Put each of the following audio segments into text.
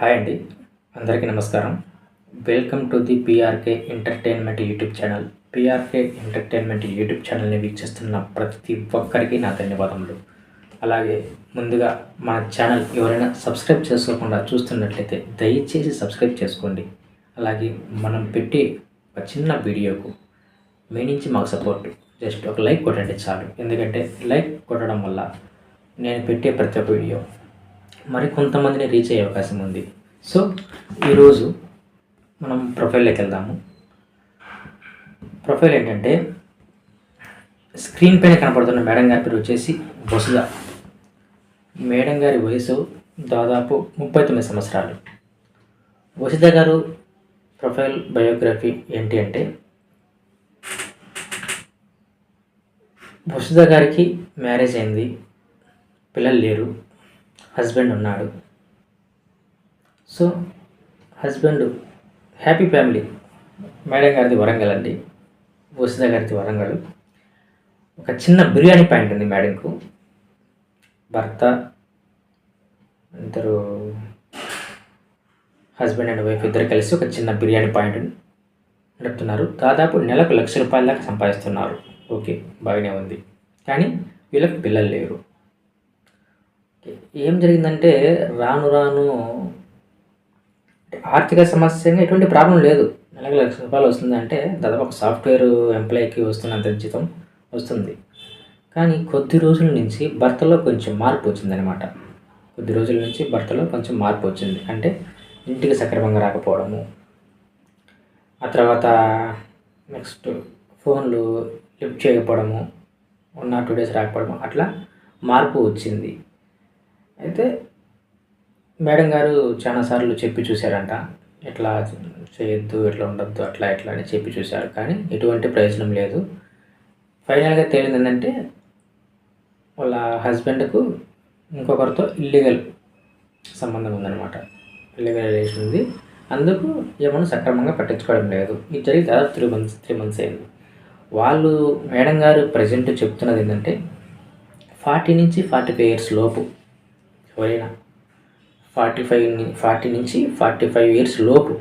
Hi అండి. అందరికీ నమస్కారం. Welcome to the PRK entertainment YouTube channel. PRK entertainment YouTube ఛానల్ని వీక్షిస్తున్న ప్రతి ఒక్కరికి నా ధన్యవాదములు. అలాగే ముందుగా మా ఛానల్ ఎవరైనా సబ్స్క్రైబ్ చేసుకోకుండా చూస్తున్నట్లయితే దయచేసి సబ్స్క్రైబ్ చేసుకోండి. అలాగే మనం పెట్టే ఒక చిన్న వీడియోకు మీ నుంచి మాకు సపోర్ట్ జస్ట్ ఒక లైక్ కొట్టండి చాలు. ఎందుకంటే లైక్ కొట్టడం వల్ల నేను పెట్టే ప్రతి ఒక్క వీడియో మరి కొంతమందిని రీచ్ అయ్యే అవకాశం ఉంది. సో ఈరోజు మనం ప్రొఫైల్లోకి వెళ్దాము. ప్రొఫైల్ ఏంటంటే స్క్రీన్ పైన కనపడుతున్న మేడం గారి పేరు వచ్చేసి బొసుద మేడం గారి వయసు దాదాపు ముప్పై తొమ్మిది సంవత్సరాలు. వసుధ గారు ప్రొఫైల్ బయోగ్రఫీ ఏంటి అంటే వసుధ గారికి మ్యారేజ్ అయింది పిల్లలు లేరు. హస్బెండ్ ఉన్నాడు. So husband happy family. Madam గారిది వరంగల్ అండి. వసుధ గారిది వరంగల్. ఒక చిన్న బిర్యానీ పాయింట్ ఉంది మేడంకు. భర్త ఇద్దరు హస్బెండ్ అండ్ వైఫ్ ఇద్దరు కలిసి ఒక చిన్న బిర్యానీ పాయింట్ నడుపుతున్నారు. దాదాపు నెలకు లక్ష రూపాయల దాకా సంపాదిస్తున్నారు. ఓకే బాగానే ఉంది. కానీ వీళ్ళకి పిల్లలు లేరు. ఏం జరిగిందంటే రాను రాను ఆర్థిక సమస్యగా ఎటువంటి ప్రాబ్లం లేదు. నెలకు లక్ష రూపాయలు వస్తుందంటే దాదాపు ఒక సాఫ్ట్వేర్ ఎంప్లాయీకి వస్తున్నంత జీతం వస్తుంది. కానీ కొద్ది రోజుల నుంచి భర్తలో కొంచెం మార్పు వచ్చిందనమాట కొద్ది రోజుల నుంచి భర్తలో కొంచెం మార్పు వచ్చింది. అంటే ఇంటికి సక్రమంగా రాకపోవడము. ఆ తర్వాత నెక్స్ట్ ఫోన్లు లిఫ్ట్ చేయకపోవడము. ఉన్న టూ డేస్ రాకపోవడము. అట్లా మార్పు వచ్చింది. అయితే మేడం గారు చాలాసార్లు చెప్పి చూశారంట. ఎట్లా చేయొద్దు ఎట్లా ఉండొద్దు అట్లా ఎట్లా అని చెప్పి చూశారు. కానీ ఎటువంటి ప్రయోజనం లేదు. ఫైనల్గా తేలింది ఏంటంటే వాళ్ళ హస్బెండ్కు ఇంకొకరితో ఇల్లీగల్ సంబంధం ఉందన్నమాట. ఇల్లీగల్ రిలేషన్ ఉంది. అందుకు ఏమన్నా సక్రమంగా పట్టించుకోవడం లేదు. ఇది జరిగి దాదాపు త్రీ మంత్స్ త్రీ మంత్స్ అయింది. వాళ్ళు మేడం గారు ప్రజెంట్ చెప్తున్నది ఏంటంటే ఫార్టీ నుంచి ఫార్టీ ఫైవ్ ఇయర్స్ లోపు ఎవరైనా ఫార్టీ ఫైవ్ ఫార్టీ నుంచి ఫార్టీ ఫైవ్ ఇయర్స్ లోపు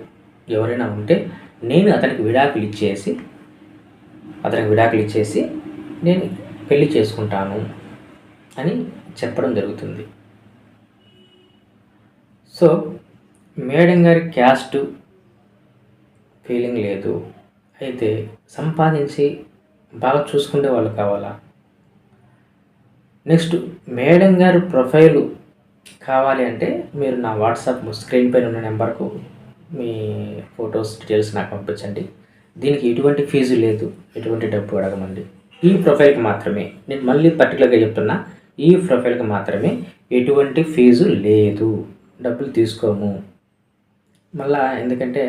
ఎవరైనా ఉంటే నేను అతనికి విడాకులు ఇచ్చేసి అతనికి విడాకులు ఇచ్చేసి నేను పెళ్ళి చేసుకుంటాను అని చెప్పడం జరుగుతుంది. సో మేడం గారి క్యాస్ట్ ఫీలింగ్ లేదు. అయితే సంపాదించి బాగా చూసుకునే వాళ్ళు కావాలా? నెక్స్ట్ మేడం గారి ప్రొఫైలు కావాలి అంటే మీరు నా వాట్సాప్ స్క్రీన్ పైన ఉన్న నెంబర్కు మీ ఫొటోస్ డీటెయిల్స్ నాకు పంపించండి. దీనికి ఎటువంటి ఫీజు లేదు ఎటువంటి డబ్బు అడగమండి. ఈ ప్రొఫైల్కి మాత్రమే నేను మళ్ళీ పర్టికులర్గా చెప్తున్నా ఈ ప్రొఫైల్కి మాత్రమే ఎటువంటి ఫీజు లేదు. డబ్బులు తీసుకోము. మళ్ళా ఎందుకంటే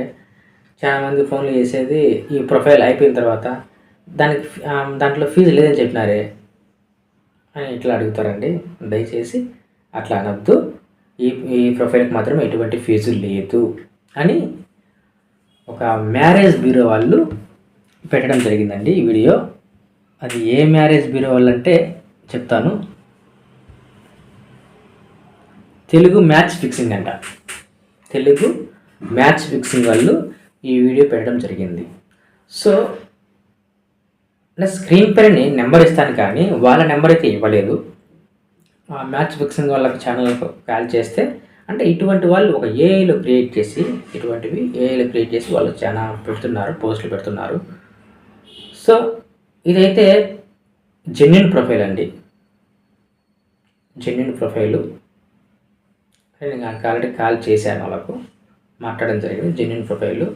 చాలామంది ఫోన్లు చేసేది ఈ ప్రొఫైల్ అయిపోయిన తర్వాత దానికి దాంట్లో ఫీజు లేదని చెప్పినారే అని ఇట్లా అడుగుతారండి? దయచేసి అట్లా అనొద్దు. ఈ ఈ ప్రొఫైల్కి మాత్రం ఎటువంటి ఫీజు లేదు అని ఒక మ్యారేజ్ బ్యూరో వాళ్ళు పెట్టడం జరిగిందండి ఈ వీడియో. అది ఏ మ్యారేజ్ బ్యూరో వాళ్ళు అంటే చెప్తాను. తెలుగు మ్యాచ్ ఫిక్సింగ్ అంట. తెలుగు మ్యాచ్ ఫిక్సింగ్ వాళ్ళు ఈ వీడియో పెట్టడం జరిగింది. సో నా స్క్రీన్ పైన నెంబర్ ఇస్తాను కానీ వాళ్ళ నెంబర్ అయితే ఇవ్వలేదు. మ్యాచ్ ఫిక్సింగ్ వాళ్ళకి ఛానల్కి కాల్ చేస్తే అంటే ఇటువంటి వాళ్ళు ఒక ఏఐలో క్రియేట్ చేసి ఇటువంటివి ఏఐలో క్రియేట్ చేసి వాళ్ళు చాలా పెడుతున్నారు పోస్టులు పెడుతున్నారు. సో ఇదైతే జెన్యున్ ప్రొఫైల్ అండి. జెన్యున్ ప్రొఫైలు నేను ఆల్రెడీ కాల్ చేశాను వాళ్ళకు మాట్లాడడం జరిగింది. జెన్యున్ ప్రొఫైలు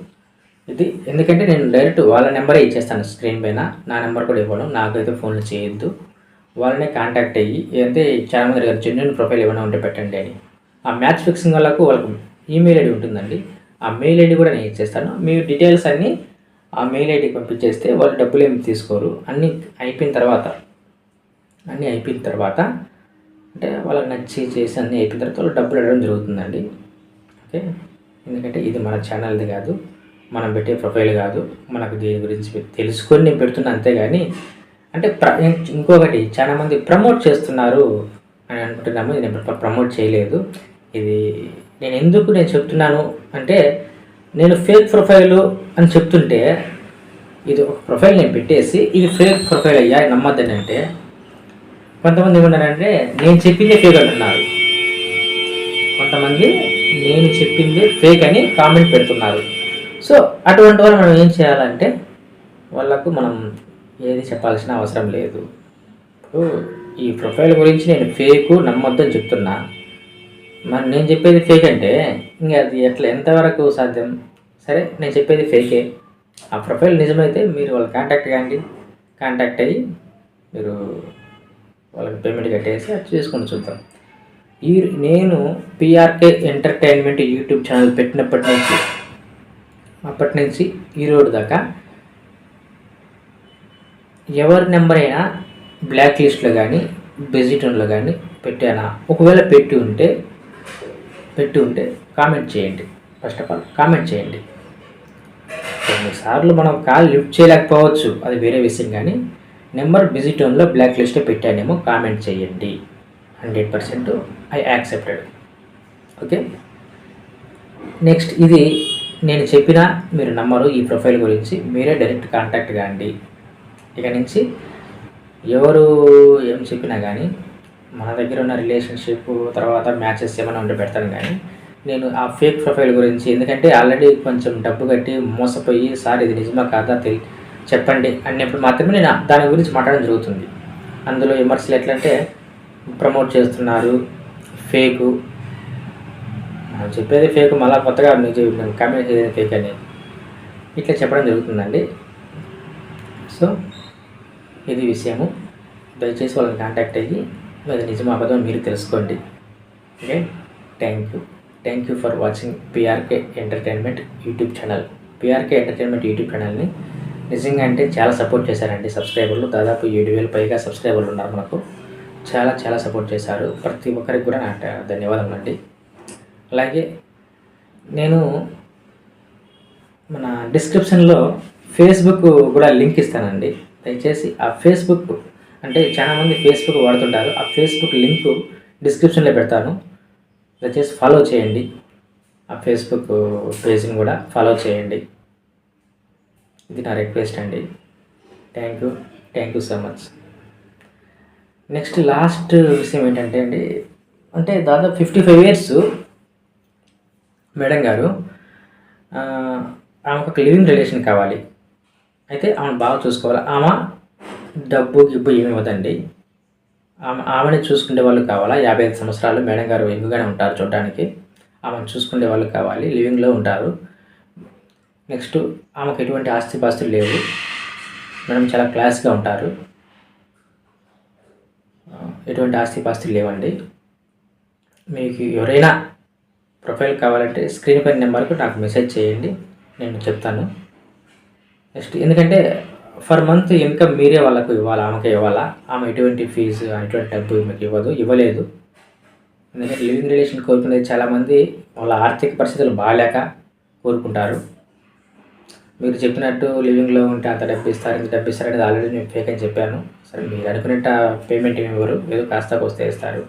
ఇది ఎందుకంటే నేను డైరెక్ట్ వాళ్ళ నెంబరే ఇచ్చేస్తాను స్క్రీన్ పైన. నా నెంబర్ కూడా ఇవ్వడం నాకైతే ఫోన్లు చేయొద్దు. వాళ్ళనే కాంటాక్ట్ అయ్యి అంటే చాలామంది అడిగారు జెన్యున్ ప్రొఫైల్ ఏమైనా ఉంటే పెట్టండి అని. ఆ మ్యాచ్ ఫిక్సింగ్ వాళ్ళకు వాళ్ళకు ఈమెయిల్ ఐడి ఉంటుందండి. ఆ మెయిల్ ఐడి కూడా నేను ఇచ్చేస్తాను. మీ డీటెయిల్స్ అన్నీ ఆ మెయిల్ ఐడికి పంపించేస్తే వాళ్ళు డబ్బులు ఏమి తీసుకోరు. అన్నీ అయిపోయిన తర్వాత అన్నీ అయిపోయిన తర్వాత అంటే వాళ్ళకి నచ్చి చేసి అన్నీ అయిపోయిన తర్వాత వాళ్ళు డబ్బులు అడగడం జరుగుతుందండి. ఓకే? ఎందుకంటే ఇది మన ఛానల్ది కాదు. మనం పెట్టే ప్రొఫైల్ కాదు. మనకు దీని గురించి తెలుసుకొని నేను పెడుతున్నా అంతేగాని అంటే ప్ర ఇంకొకటి చాలా మంది ప్రమోట్ చేస్తున్నారు అని అనుకుంటున్నాము. నేను ప్రమోట్ చేయలేదు. ఇది నేను ఎందుకు నేను చెప్తున్నాను అంటే నేను ఫేక్ ప్రొఫైలు అని చెప్తుంటే ఇది ఒక ప్రొఫైల్ నేను పెట్టేసి ఇది ఫేక్ ప్రొఫైల్ అయ్యా నమ్మద్దని అంటే కొంతమంది ఏమన్నారంటే నేను చెప్పిందే ఫేక్ అంటున్నారు. కొంతమంది నేను చెప్పిందే ఫేక్ అని కామెంట్ పెడుతున్నారు. సో అటువంటి వాళ్ళు మనం ఏం చేయాలంటే వాళ్ళకు మనం ఏది చెప్పాల్సిన అవసరం లేదు. ఇప్పుడు ఈ ప్రొఫైల్ గురించి నేను ఫేకు నమ్మొద్దని చెప్తున్నా. మరి నేను చెప్పేది ఫేక్ అంటే ఇంకా అది ఎట్లా ఎంతవరకు సాధ్యం? సరే నేను చెప్పేది ఫేకే. ఆ ప్రొఫైల్ నిజమైతే మీరు వాళ్ళు కాంటాక్ట్ కాండి. కాంటాక్ట్ అయ్యి మీరు వాళ్ళకి పేమెంట్ కట్టేసి అది చేసుకొని చూద్దాం. ఈ నేను పిఆర్కే ఎంటర్టైన్మెంట్ యూట్యూబ్ ఛానల్ పెట్టినప్పటి నుంచి అప్పటి నుంచి ఈ దాకా ఎవరి నెంబర్ అయినా బ్లాక్ లిస్ట్లో కానీ బెజిటన్లో కానీ పెట్టానా ఒకవేళ పెట్టి ఉంటే పెట్టి ఉంటే కామెంట్ చేయండి. ఫస్ట్ ఆఫ్ ఆల్ కామెంట్ చేయండి. కొన్నిసార్లు మనం కాల్ లిఫ్ట్ చేయలేకపోవచ్చు. అది వేరే విషయం కానీ నెంబర్ బిజీ టోన్లో బ్లాక్ లిస్ట్లో పెట్టానేమో కామెంట్ చేయండి. Hundred percent I accepted. Okay? Next ఇది నేను చెప్పిన మీరు నమ్మరు ఈ ప్రొఫైల్ గురించి. మీరే డైరెక్ట్ కాంటాక్ట్ కాండి. ఇక నుంచి ఎవరు ఏం చెప్పినా కానీ మన దగ్గర ఉన్న రిలేషన్షిప్ తర్వాత మ్యాచెస్ ఏమైనా ఉంటే పెడతాను కానీ నేను ఆ ఫేక్ ప్రొఫైల్ గురించి ఎందుకంటే ఆల్రెడీ కొంచెం డబ్బు కట్టి మోసపోయి సార్ ఇది నిజమా కాదా? తెలి చెప్పండి అన్నప్పుడు మాత్రమే నేను దాని గురించి మాట్లాడడం జరుగుతుంది. అందులో విమర్శలు ఎట్లంటే ప్రమోట్ చేస్తున్నారు ఫేకు మనం చెప్పేది ఫేక్ మళ్ళీ కొత్తగా మీరు కామెంట్ చేసేది ఫేక్ అని. ఇట్లా చెప్పడం జరుగుతుందండి. సో ఇది విషయము దయచేసి వాళ్ళని కాంటాక్ట్ అయ్యి అది నిజం అబద్ధం మీరు తెలుసుకోండి. Okay thank you thank you for watching PRK entertainment YouTube channel PRK entertainment YouTube ఛానల్ని నిజంగా అంటే చాలా సపోర్ట్ చేశారండి సబ్స్క్రైబర్లు దాదాపు ఏడు వేలు పైగా సబ్స్క్రైబర్లు ఉన్నారు మనకు. చాలా చాలా సపోర్ట్ చేశారు. ప్రతి ఒక్కరికి కూడా నా ధన్యవాదములు అండి. అలాగే నేను మన డిస్క్రిప్షన్లో ఫేస్బుక్ కూడా లింక్ ఇస్తానండి. దయచేసి ఆ ఫేస్బుక్ అంటే చాలామంది ఫేస్బుక్ వాడుతుంటారు. ఆ ఫేస్బుక్ లింక్ డిస్క్రిప్షన్లో పెడతాను. దయచేసి ఫాలో చేయండి. ఆ ఫేస్బుక్ పేజ్ని కూడా ఫాలో చేయండి. ఇది నా రిక్వెస్ట్ అండి. Thank you thank you so much next last విషయం ఏంటంటే అండి అంటే దాదాపు ఫిఫ్టీ ఫైవ్ ఇయర్స్ మేడం గారు ఆమెకు ఒక లివింగ్ రిలేషన్ కావాలి. అయితే ఆమెను బాగా చూసుకోవాలి. ఆమె డబ్బు గిబ్బు ఏమి ఇవ్వదండి. ఆమె ఆమెని చూసుకునే వాళ్ళు కావాలా? యాభై ఐదు సంవత్సరాలు మేడం గారు ఎక్కువగానే ఉంటారు చూడడానికి. ఆమెను చూసుకునే వాళ్ళు కావాలి లివింగ్లో ఉంటారు. నెక్స్ట్ ఆమెకు ఎటువంటి ఆస్తిపాస్తులు లేవు. మేడం చాలా క్లాస్గా ఉంటారు. ఎటువంటి ఆస్తిపాస్తులు లేవండి. మీకు ఎవరైనా ప్రొఫైల్ కావాలంటే స్క్రీన్ పైన నెంబర్కు నాకు మెసేజ్ చేయండి. నేను చెప్తాను. నెక్స్ట్ ఎందుకంటే ఫర్ మంత్ ఇన్కమ్ మీరే వాళ్ళకు ఇవ్వాలి ఆమెకి ఇవ్వాలా? ఆమె ఎటువంటి ఫీజు ఎటువంటి డబ్బు మీకు ఇవ్వదు ఇవ్వలేదు. ఎందుకంటే లివింగ్ రిలేషన్ కోరుకునేది చాలామంది వాళ్ళ ఆర్థిక పరిస్థితులు బాగాలేక కోరుకుంటారు. మీరు చెప్పినట్టు లివింగ్లో ఉంటే అంత డబ్బు ఇస్తారు ఇంత డబ్బు ఇస్తారు అనేది ఆల్రెడీ నేను ఫేక్ అని చెప్పాను. సరే మీరు అనుకునేట పేమెంట్ ఏమి ఇవ్వరు ఏదో కాస్త వస్తే ఇస్తారు.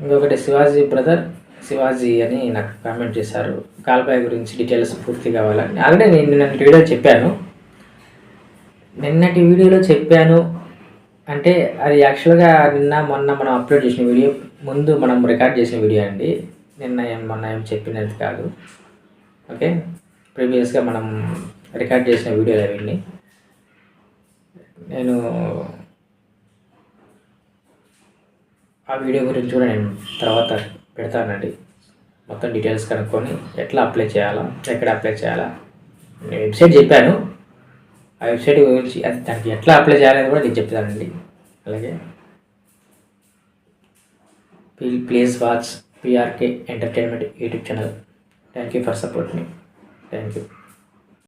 ఇంకొకటి శివాజీ బ్రదర్ శివాజీ అని నాకు కామెంట్ చేశారు. కాల్బాయ్ గురించి డీటెయిల్స్ పూర్తి కావాలని. ఆల్రెడీ నేను నిన్నటి వీడియో చెప్పాను. నిన్నటి వీడియోలో చెప్పాను అంటే అది యాక్చువల్గా నిన్న మొన్న మనం అప్లోడ్ చేసిన వీడియో ముందు మనం రికార్డ్ చేసిన వీడియో అండి. నిన్న ఏం మొన్న ఏం చెప్పినది కాదు. ఓకే ప్రీవియస్గా మనం రికార్డ్ చేసిన వీడియోలు అవన్నీ నేను ఆ వీడియో గురించి కూడా నేను తర్వాత పెడతానండి. మొత్తం డీటెయిల్స్ కనుక్కొని ఎట్లా అప్లై చేయాలా ఎక్కడ అప్లై చేయాలా. నేను వెబ్సైట్ చెప్పాను. ఆ వెబ్సైట్ గురించి అది దానికి ఎట్లా అప్లై చేయాలని కూడా నేను చెప్తానండి. అలాగే please watch PRK entertainment YouTube channel thank you for support me thank you